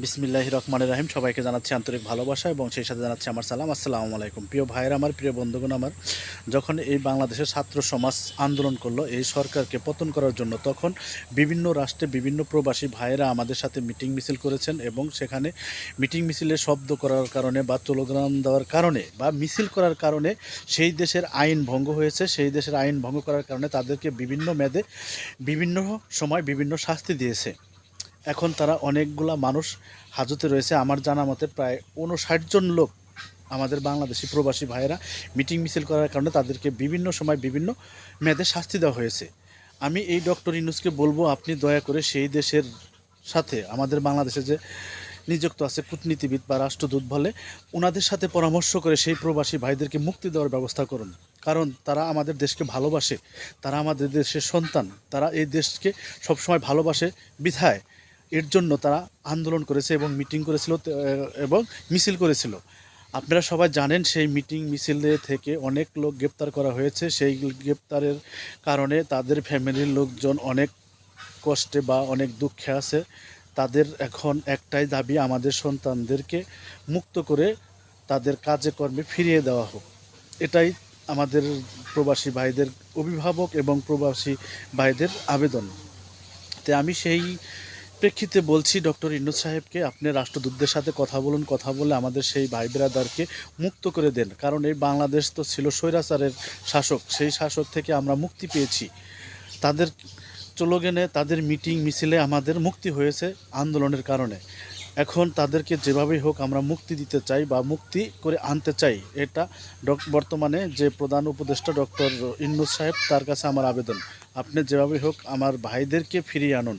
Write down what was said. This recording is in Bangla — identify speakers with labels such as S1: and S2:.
S1: বিসমিল্লাহ রহমানের রাহিম। সবাইকে জানাচ্ছি আন্তরিক ভালোবাসা এবং সেই সাথে জানাচ্ছি আমার সালাম। আসসালামু আলাইকুম। প্রিয় ভাইয়ের আমার, প্রিয় বন্ধুগণ আমার, যখন এই বাংলাদেশের ছাত্র সমাজ আন্দোলন করল, এই সরকারকে পতন করার জন্য, তখন বিভিন্ন রাষ্ট্রে বিভিন্ন প্রবাসী ভাইয়েরা আমাদের সাথে মিটিং মিছিল করেছেন এবং সেখানে মিটিং মিছিলে শব্দ করার কারণে বা চলোগ্রাম দেওয়ার কারণে বা মিছিল করার কারণে সেই দেশের আইন ভঙ্গ হয়েছে। সেই দেশের আইন ভঙ্গ করার কারণে তাদেরকে বিভিন্ন মেয়াদে বিভিন্ন সময় বিভিন্ন শাস্তি দিয়েছে। এখন তারা অনেকগুলা মানুষ হাজতে রয়েছে। আমার জানা মতে প্রায় উনষাট জন লোক আমাদের বাংলাদেশি প্রবাসী ভাইয়েরা মিটিং মিছিল করার কারণে তাদেরকে বিভিন্ন সময় বিভিন্ন মেয়াদে শাস্তি দেওয়া হয়েছে। আমি এই ডক্টর ইনুসকে বলব, আপনি দয়া করে সেই দেশের সাথে, আমাদের বাংলাদেশে যে নিযুক্ত আছে কূটনীতিবিদ বা রাষ্ট্রদূত বলে ওনাদের সাথে পরামর্শ করে সেই প্রবাসী ভাইদেরকে মুক্তি দেওয়ার ব্যবস্থা করুন। কারণ তারা আমাদের দেশকে ভালোবাসে, তারা আমাদের দেশের সন্তান, তারা এই দেশকে সবসময় ভালোবাসে, বিধায়। এর জন্য তারা আন্দোলন করেছে এবং মিটিং করেছিল এবং মিছিল করেছিল। আপনারা সবাই জানেন সেই মিটিং মিছিলে থেকে অনেক লোক গ্রেপ্তার করা হয়েছে। সেই গ্রেপ্তারের কারণে তাদের ফ্যামিলির লোকজন অনেক কষ্টে বা অনেক দুঃখে আছে। তাদের এখন একটাই দাবি, আমাদের সন্তানদেরকে মুক্ত করে তাদের কাজে কর্মে ফিরিয়ে দেওয়া হোক। এটাই আমাদের প্রবাসী ভাইদের অভিভাবক এবং প্রবাসী ভাইদের আবেদন। তো আমি সেই প্রেক্ষিতে বলছি, ডক্টর ইন্নুস সাহেবকে আপনি রাষ্ট্রদূতদের সাথে কথা বলুন, কথা বলে আমাদের সেই ভাই বেরাদারকে মুক্ত করে দেন। কারণ এই বাংলাদেশ তো ছিল স্বৈরাচারের শাসক, সেই শাসক থেকে আমরা মুক্তি পেয়েছি। তাদের চলোগেনে তাদের মিটিং মিছিলে আমাদের মুক্তি হয়েছে আন্দোলনের কারণে। এখন তাদেরকে যেভাবেই হোক আমরা মুক্তি দিতে চাই বা মুক্তি করে আনতে চাই, এটা বর্তমানে যে প্রধান উপদেষ্টা ডক্টর ইন্নুস সাহেব, তার কাছে আমার আবেদন। আপনি যেভাবেই হোক আমার ভাইদেরকে ফিরিয়ে আনুন।